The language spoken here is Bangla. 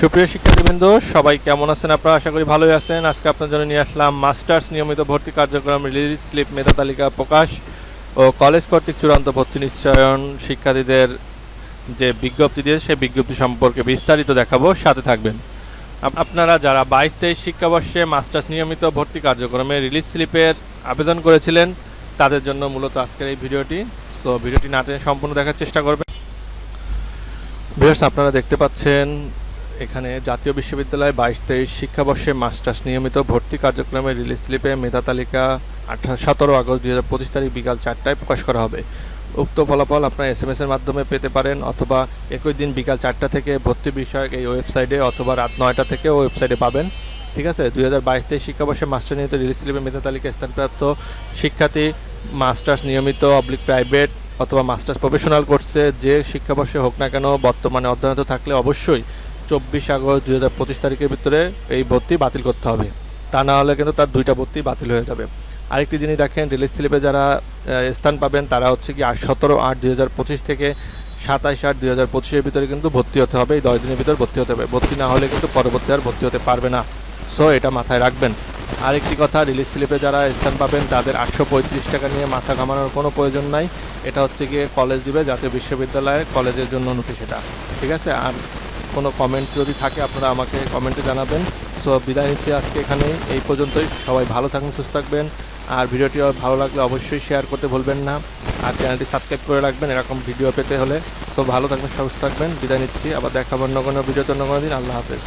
সুপ্রিয় শিক্ষার্থীবৃন্দ, সবাই কেমন আছেন? আপনারা আশা করি ভালোই আছেন। আজকে আপনার জন্য নিয়ে আসলাম মাস্টার্স নিয়মিত ভর্তি কার্যক্রম রিলিজ, স্লিপ মেধা তালিকা প্রকাশ ও কলেজ কর্তৃক চূড়ান্ত ভর্তি নিশ্চয়ন শিক্ষার্থীদের যে বিজ্ঞপ্তি দিয়ে সেই বিজ্ঞপ্তি সম্পর্কে বিস্তারিত দেখাবো। সাথে থাকবেন। আপনারা যারা বাইশ তেইশ শিক্ষাবর্ষে মাস্টার্স নিয়মিত ভর্তি কার্যক্রমে রিলিজ, স্লিপের আবেদন করেছিলেন, তাদের জন্য মূলত আজকের এই ভিডিওটি। তো ভিডিওটি না সম্পূর্ণ দেখার চেষ্টা করবেন। ভিউয়ার্স, আপনারা দেখতে পাচ্ছেন এখানে জাতীয় বিশ্ববিদ্যালয় বাইশ তেইশ শিক্ষাবর্ষে মাস্টার্স নিয়মিত ভর্তি কার্যক্রমে রিলিজ স্লিপে মেধা তালিকা আঠারো সতেরো আগস্ট দুই হাজার পঁচিশ তারিখ বিকাল চারটায় প্রকাশ করা হবে। উক্ত ফলাফল আপনার এস এম এর মাধ্যমে পেতে পারেন অথবা একই দিন বিকাল চারটা থেকে ভর্তি বিষয়ক এই ওয়েবসাইটে অথবা রাত নয়টা থেকে ওয়েবসাইটে পাবেন। ঠিক আছে? দুই হাজার বাইশ তেইশ শিক্ষাবর্ষে মাস্টার নিয়মিত রিলিজ স্লিপে মেধা তালিকা স্থানপ্রাপ্ত শিক্ষার্থী, মাস্টার্স নিয়মিত অবলিক প্রাইভেট অথবা মাস্টার্স প্রফেশনাল কোর্সে যে শিক্ষাবর্ষে হোক না কেন বর্তমানে অধ্যয়নত থাকলে অবশ্যই চব্বিশ আগস্ট দুই হাজার পঁচিশ তারিখের ভিতরে এই ভর্তি বাতিল করতে হবে। তা না হলে কিন্তু তার দুইটা ভর্তি বাতিল হয়ে যাবে। আরেকটি জিনিস দেখেন, রিলিজ স্লিপে যারা স্থান পাবেন, তারা হচ্ছে কি সতেরো আট দুই হাজার পঁচিশ থেকে সাতাশ আট দুই হাজার পঁচিশের ভিতরে কিন্তু ভর্তি হতে হবে, এই দশ দিনের ভিতরে ভর্তি হতে হবে। ভর্তি না হলে কিন্তু পরবর্তী আর ভর্তি হতে পারবে না। সো, এটা মাথায় রাখবেন। আরেকটি কথা, রিলিজ স্লিপে যারা স্থান পাবেন, তাদের আটশো পঁয়ত্রিশ টাকা নিয়ে মাথা ঘামানোর কোনো প্রয়োজন নাই। এটা হচ্ছে গিয়ে কলেজ দিবে, জাতীয় বিশ্ববিদ্যালয়ে কলেজের জন্য নোটিশ এটা। ঠিক আছে? আর কোনো কমেন্ট যদি থাকে, আপনারা আমাকে কমেন্টে জানাবেন। সো বিদায় নিচ্ছি আজকে এখানে এই পর্যন্তই। সবাই ভালো থাকুন, সুস্থ থাকবেন। আর ভিডিওটি ভালো লাগলে অবশ্যই শেয়ার করতে ভুলবেন না। আর চ্যানেলটি সাবস্ক্রাইব করে রাখবেন এরকম ভিডিও পেতে হলে। তো ভালো থাকবেন, সুস্থ থাকবেন। বিদায় নিচ্ছি। আবার দেখাবো অন্য কোনো ভিডিওতে অন্য কোনো দিন। আল্লাহ হাফেজ।